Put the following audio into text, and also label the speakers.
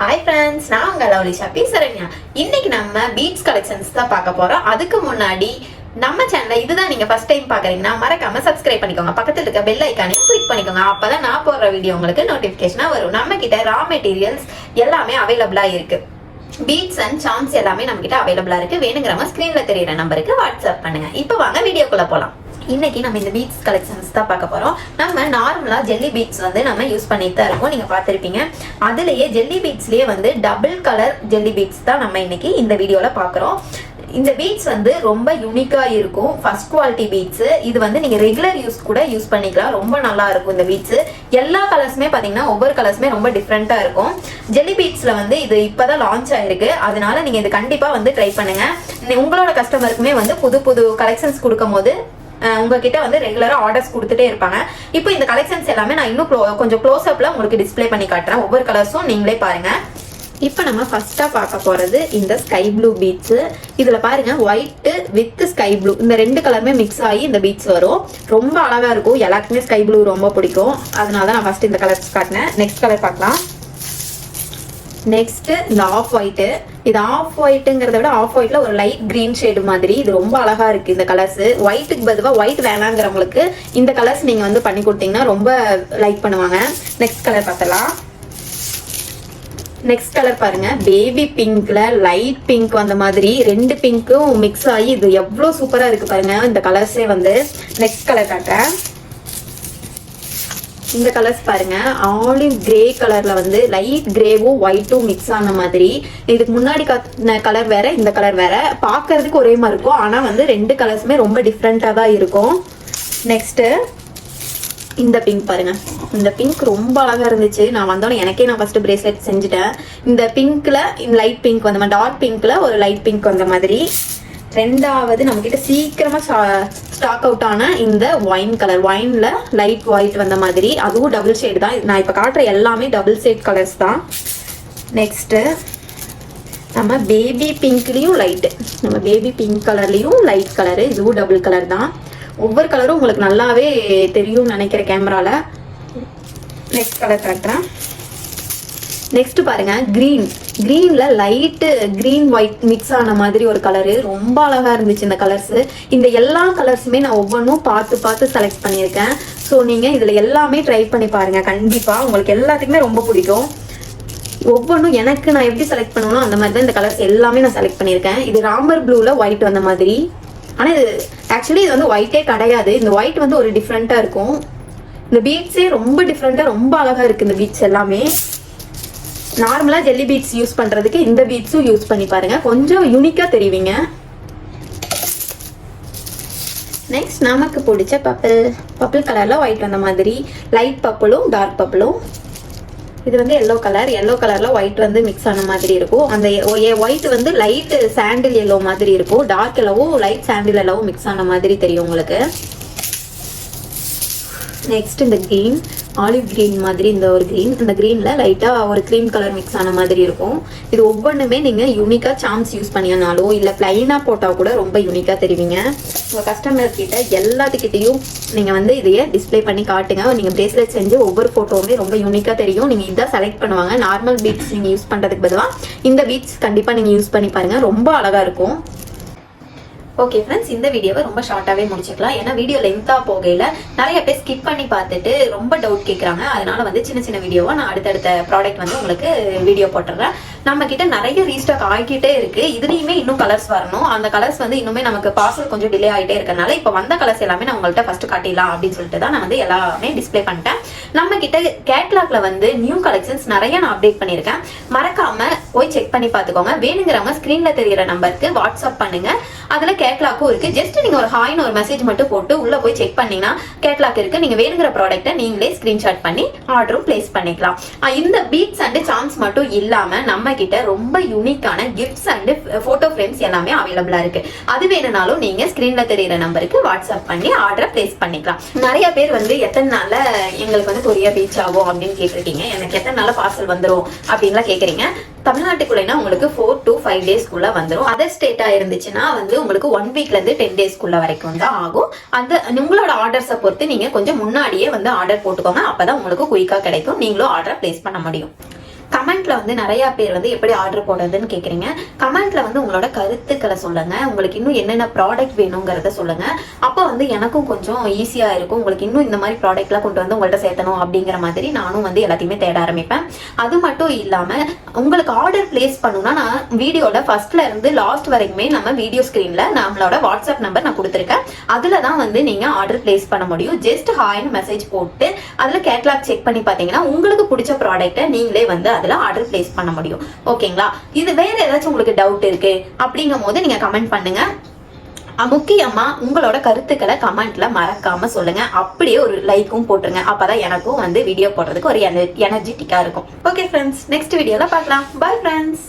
Speaker 1: Hi friends நான் உங்கள் லவ்லிஷா shoppy Saranya இன்னைக்கு நம்ம பீட்ஸ் கலெக்ஷன்ஸ் தான் பார்க்க போகிறோம் அதுக்கு முன்னாடி நம்ம சேனலை இதுதான் நீங்கள் ஃபஸ்ட் டைம் பார்க்குறீங்கன்னா மறக்காம சப்ஸ்கிரைப் பண்ணிக்கோங்க. பக்கத்தில் இருக்க பெல் ஐக்கானையும் கிளிக் பண்ணிக்கோங்க. அப்போ தான் நான் போடுற வீடியோ உங்களுக்கு நோட்டிஃபிகேஷனாக வரும். நம்ம கிட்ட ரா மெட்டீரியல்ஸ் எல்லாமே அவைலபிளாக இருக்குது பீட்ஸ் அண்ட் சாம்ஸ் எல்லாமே நம்மக்கிட்ட அவைலபிளாக இருக்குது வேணுங்கிறவங்க ஸ்க்ரீனில் தெரியுற நம்பருக்கு வாட்ஸ்அப் பண்ணுங்கள் இப்போ வாங்க வீடியோக்குள்ளே போகலாம் இன்னைக்கு நம்ம இந்த பீட்ஸ் கலெக்ஷன்ஸ் தான் பார்க்க போகிறோம் நம்ம நார்மலாக ஜெல்லி பீட்ஸ் வந்து நம்ம யூஸ் பண்ணிட்டு தான் இருக்கோம். நீங்கள் பார்த்துருப்பீங்க. அதுலேயே ஜெல்லி பீட்ஸ்லேயே வந்து டபுள் கலர் ஜெல்லி பீட்ஸ் தான் நம்ம இன்னைக்கு இந்த வீடியோவில் பார்க்குறோம். இந்த பீட்ஸ் வந்து ரொம்ப யூனிக்காக இருக்கும். ஃபர்ஸ்ட் குவாலிட்டி பீட்ஸு இது வந்து நீங்கள் ரெகுலர் யூஸ் கூட யூஸ் பண்ணிக்கலாம். ரொம்ப நல்லா இருக்கும் இந்த பீட்ஸு எல்லா கலர்ஸுமே பார்த்தீங்கன்னா ஒவ்வொரு கலர்ஸுமே ரொம்ப டிஃப்ரெண்ட்டாக இருக்கும். ஜெல்லி பீட்ஸில் வந்து இது இப்போ தான் லான்ச் ஆயிருக்கு. அதனால நீங்கள் இது கண்டிப்பாக வந்து ட்ரை பண்ணுங்க. உங்களோட கஸ்டமருக்குமே வந்து புது புது கலெக்ஷன்ஸ் கொடுக்கும் போது உங்ககிட்ட வந்து ரெகுலராக ஆர்டர்ஸ் கொடுத்துட்டே இருப்பாங்க. இப்போ இந்த கலெக்ஷன்ஸ் எல்லாமே நான் இன்னும் கொஞ்சம் க்ளோஸ் அப்ல உங்களுக்கு டிஸ்ப்ளே பண்ணி காட்டுறேன். ஒவ்வொரு கலர்ஸும் நீங்களே பாருங்க. இப்போ நம்ம ஃபர்ஸ்டா பார்க்க போறது இந்த ஸ்கை ப்ளூ பீட்ஸ் இதுல பாருங்க ஒயிட் வித் ஸ்கை ப்ளூ இந்த ரெண்டு கலருமே மிக்ஸ் ஆகி இந்த பீட்ஸ் வரும். ரொம்ப அழகா இருக்கும். எல்லாருக்குமே ஸ்கை ப்ளூ ரொம்ப பிடிக்கும். அதனால தான் நான் ஃபர்ஸ்ட் இந்த கலர்ஸ் காட்டினேன். நெக்ஸ்ட் கலர் பார்க்கலாம். நெக்ஸ்ட் இந்த ஆஃப் ஒயிட்டு இது ஆஃப் ஒயிட்டுங்கிறத விட ஆஃப் ஒயிட்ல ஒரு லைட் கிரீன் ஷேடு மாதிரி. இது ரொம்ப அழகா இருக்கு இந்த கலர்ஸ் ஒயிட்டுக்கு பதிலாக ஒயிட் வேணாங்கிறவங்களுக்கு இந்த கலர்ஸ் நீங்க வந்து பண்ணி கொடுத்தீங்கன்னா ரொம்ப லைக் பண்ணுவாங்க. நெக்ஸ்ட் கலர் பார்த்தலாம் நெக்ஸ்ட் கலர் பாருங்க. பேபி பிங்க்ல லைட் பிங்க் வந்த மாதிரி. ரெண்டு பிங்க்கும் மிக்ஸ் ஆகி இது எவ்வளவு சூப்பரா இருக்கு பாருங்க. இந்த கலர்ஸே வந்து. நெக்ஸ்ட் கலர் காட்டுறேன். இந்த கலர்ஸ் பாருங்க. ஆலிவ் கிரே கலர்ல வந்து லைட் கிரேவும் ஒயிட்டும் மிக்ஸ் ஆன மாதிரி. இதுக்கு முன்னாடி காட்டின கலர் வேற இந்த கலர் வேற. பார்க்கறதுக்கு ஒரே மாதிரி இருக்கும். ஆனா வந்து ரெண்டு கலர்ஸுமே ரொம்ப டிஃப்ரெண்டா தான் இருக்கும். நெக்ஸ்ட் இந்த பிங்க் பாருங்க. இந்த பிங்க் ரொம்ப அழகா இருந்துச்சு. நான் வந்தோடனே எனக்கே நான் ஃபர்ஸ்ட் பிரேஸ்லெட் செஞ்சுட்டேன். இந்த பிங்க்ல லைட் பிங்க் வந்த மாதிரி டார்க் பிங்க்ல ஒரு லைட் பிங்க் வந்த மாதிரி. ரெண்டாவது நம்ம கிட்ட சீக்கிரமா ஸ்டாக் அவுட் ஆன இந்த ஒயின் கலர் ஒயின்ல லைட் ஒயிட் வந்த மாதிரி. அதுவும் டபுள் ஷேட் தான். நான் இப்ப காட்டுற எல்லாமே டபுள் ஷேட் கலர்ஸ் தான். நெக்ஸ்ட் நம்ம பேபி பிங்க்லயும் லைட் நம்ம பேபி பிங்க் கலர்லயும் லைட் கலரு இதுவும் டபுள் கலர் தான். ஒவ்வொரு கலரும் உங்களுக்கு நல்லாவே தெரியும்னு நினைக்கிற கேமரால நெக்ஸ்ட் கலர் காட்டுறேன். நெக்ஸ்ட் பாருங்க கிரீன் கிரீன்ல லைட்டு கிரீன் ஒயிட் மிக்ஸ் ஆன மாதிரி ஒரு கலரு ரொம்ப அழகா இருந்துச்சு இந்த கலர்ஸ் இந்த எல்லா கலர்ஸுமே நான் ஒவ்வொன்றும் பார்த்து பார்த்து செலக்ட் பண்ணியிருக்கேன். ஸோ நீங்க இதுல எல்லாமே ட்ரை பண்ணி பாருங்க. கண்டிப்பா உங்களுக்கு எல்லாத்துக்குமே ரொம்ப பிடிக்கும். ஒவ்வொன்றும் எனக்கு நான் எப்படி செலக்ட் பண்ணணும் அந்த மாதிரி தான் இந்த கலர்ஸ் எல்லாமே நான் செலக்ட் பண்ணியிருக்கேன். இது ராமர் ப்ளூல ஒயிட் வந்த மாதிரி. ஆனால் இது ஆக்சுவலி இது வந்து ஒயிட்டே கிடையாது. இந்த ஒயிட் வந்து ஒரு டிஃப்ரெண்ட்டாக இருக்கும். இந்த பீட்ஸே ரொம்ப டிஃப்ரெண்ட்டாக ரொம்ப அழகா இருக்கு இந்த பீட்ஸ் எல்லாமே. நார்மலாக ஜெல்லி பீட்ஸ் யூஸ் பண்ணுறதுக்கு இந்த பீட்ஸும் யூஸ் பண்ணி பாருங்கள் கொஞ்சம் யூனிக்காக தெரிவிங்க. நெக்ஸ்ட் நமக்கு பிடிச்ச பப்பிள் பப்பிள் கலரில் ஒயிட் வந்த மாதிரி லைட் பப்பிளும் டார்க் பப்பிளும் இது வந்து எல்லோ கலர் எல்லோ கலரில் ஒயிட் வந்து மிக்ஸ் ஆன மாதிரி இருக்கும். அந்த ஒயிட் வந்து லைட் சாண்டில் எல்லோ மாதிரி இருக்கும். டார்க் எல்லோவும் லைட் சாண்டில் எல்லோவும் மிக்ஸ் ஆன மாதிரி தெரியும் உங்களுக்கு. நெக்ஸ்ட் இந்த கிரீன் ஆலிவ் கிரீன் மாதிரி இந்த ஒரு கிரீன் இந்த கிரீன்ல லைட்டா ஒரு க்ரீம் கலர் மிக்ஸ் ஆன மாதிரி இருக்கும். இது ஒவ்வொன்றுமே நீங்க யூனிக்கா சாம்ஸ் யூஸ் பண்ணினாலும் இல்ல பிளைனா போட்டா கூட ரொம்ப யூனிக்கா தெரிவிங்க. உங்க கஸ்டமர் கிட்ட எல்லாத்துக்கிட்டையும் நீங்க வந்து இதையே டிஸ்ப்ளே பண்ணி காட்டுங்க. நீங்க பிரேஸ்லெட் செஞ்சு ஒவ்வொரு போட்டோவுமே ரொம்ப யூனிக்கா தெரியும். நீங்க இதான் செலக்ட் பண்ணுவாங்க. நார்மல் பீட்ஸ் நீங்க யூஸ் பண்றதுக்கு பதிலாக இந்த பீட்ஸ் கண்டிப்பா நீங்க யூஸ் பண்ணி பாருங்க. ரொம்ப அழகா இருக்கும். ஓகே ஃப்ரெண்ட்ஸ் இந்த வீடியோவை ரொம்ப ஷார்ட்டாகவே முடிச்சுக்கலாம். ஏன்னா வீடியோ லென்த்தாக போகையில் நிறைய பேர் ஸ்கிப் பண்ணி பார்த்துட்டு ரொம்ப டவுட் கேட்குறாங்க அதனால வந்து சின்ன சின்ன வீடியோவை நான் அடுத்தடுத்த ப்ராடக்ட் வந்து உங்களுக்கு வீடியோ போட்டுறேன். நம்ம கிட்ட நிறைய ரீஸ்டாக் ஆகிக்கிட்டே இருக்கு. இதுலயுமே இன்னும் கலர்ஸ் வரணும். அந்த கலர்ஸ் வந்து இன்னுமே நமக்கு பார்சல் கொஞ்சம் டிலே ஆகிட்டே இருக்கனால இப்போ வந்த கலர்ஸ் எல்லாமே நான் உங்கள்கிட்ட ஃபர்ஸ்ட் காட்டிடலாம் அப்படின்னு சொல்லிட்டு தான் நான் வந்து எல்லாமே டிஸ்ப்ளே பண்ணிட்டேன். நம்ம கிட்ட கேட்லாக்ல வந்து நியூ கலெக்ஷன்ஸ் நிறைய நான் அப்டேட் பண்ணியிருக்கேன். மறக்காம போய் செக் பண்ணி பார்த்துக்கோங்க. வேணுங்கிறவங்க ஸ்க்ரீன்ல தெரியிற நம்பருக்கு வாட்ஸ்அப் பண்ணுங்க. அதுல கேட்லாக்கும் இருக்கு. ஜஸ்ட் நீங்க ஒரு ஹாய்னு ஒரு மெசேஜ் மட்டும் போட்டு உள்ள போய் செக் பண்ணீங்கன்னா கேட்லாக் இருக்கு. நீங்க வேணுங்கிற ப்ராடக்ட்டை நீங்களே ஸ்கிரீன்ஷாட் பண்ணி ஆர்டரும் பிளேஸ் பண்ணிக்கலாம். இந்த பீட்ஸ் அண்ட் சான்ஸ் மட்டும் இல்லாம நம்ம கிட்ட ரொம்ப யூனிக்கான கிஃப்ட்ஸ் அண்ட் போட்டோ ஃப்ரேம்ஸ் எல்லாமே அவைலபிளா இருக்கு. அது வேணும்னாலும் நீங்க ஸ்கிரீன்ல தெரியற நம்பருக்கு வாட்ஸ்அப் பண்ணி ஆர்டரை பிளேஸ் பண்ணிக்கலாம். நிறைய பேர் வந்து எத்தனை நாள்ல எங்களுக்கு வந்து கொரியர் ரீச் ஆகும் அப்படின்னு கேட்டிருக்கீங்க. எனக்கு எத்தனை நாள் பார்சல் வந்துரும் அப்படின்லாம் கேக்குறீங்க தமிழ்நாட்டுக்குள்ளேனா உங்களுக்கு ஃபோர் டு ஃபைவ் டேஸ்க்குள்ள வந்துடும் அதர் ஸ்டேட்டா இருந்துச்சுன்னா வந்து உங்களுக்கு ஒன் வீக்ல இருந்து டென் டேஸ்க்குள்ள வரைக்கும் தான் ஆகும். அந்த உங்களோட ஆர்டர்ஸை பொறுத்து நீங்க கொஞ்சம் முன்னாடியே வந்து ஆர்டர் போட்டுக்கோங்க. அப்பதான் உங்களுக்கு குயிக்கா கிடைக்கும். நீங்களும் ஆர்டர் பிளேஸ் பண்ண முடியும். கமெண்ட்ல வந்து நிறைய பேர் வந்து எப்படி ஆர்டர் போடுறதுன்னு கேக்குறீங்க. கமெண்ட்ல வந்து உங்களோட கருத்துக்களை சொல்லுங்க. உங்களுக்கு இன்னும் என்னென்ன ப்ராடக்ட் வேணுங்கிறத சொல்லுங்க. அப்போ வந்து எனக்கும் கொஞ்சம் ஈஸியா இருக்கும். உங்களுக்கு இன்னும் இந்த மாதிரி ப்ராடக்ட்லாம் கொண்டு வந்து உங்கள்ட்ட சேர்த்தணும் அப்படிங்கிற மாதிரி நானும் வந்து எல்லாத்தையுமே தேட ஆரம்பிப்பேன். அது மட்டும் இல்லாம உங்களுக்கு ஆர்டர் பிளேஸ் பண்ணணும்னா நான் வீடியோட ஃபர்ஸ்ட்ல இருந்து லாஸ்ட் வரைக்குமே நம்ம வீடியோ ஸ்கிரீன்ல நம்மளோட வாட்ஸ்அப் நம்பர் நான் கொடுத்துருக்கேன். அதுல தான் வந்து நீங்க ஆர்டர் பிளேஸ் பண்ண முடியும். ஜஸ்ட் ஹாய்னு மெசேஜ் போட்டு அதுல கேட்லாக் செக் பண்ணி பாத்தீங்கன்னா உங்களுக்கு பிடிச்ச ப்ராடக்ட்டை நீங்களே வந்து அதில் ஆர்டர் பிளேஸ் பண்ண முடியும். ஓகேங்களா இது வேற ஏதாச்சும் உங்களுக்கு டவுட் இருக்கு அப்படிங்கும் போது நீங்க கமெண்ட் பண்ணுங்க. முக்கியமா உங்களோட கருத்துக்களை கமெண்ட்ல மறக்காம சொல்லுங்க. அப்படியே ஒரு லைக்கும் போட்டுருங்க. அப்பதான் எனக்கும் வந்து வீடியோ போடுறதுக்கு ஒரு எனர்ஜெட்டிக்கா இருக்கும். ஓகே ஃப்ரெண்ட்ஸ் நெக்ஸ்ட் வீடியோல பார்க்கலாம். Bye friends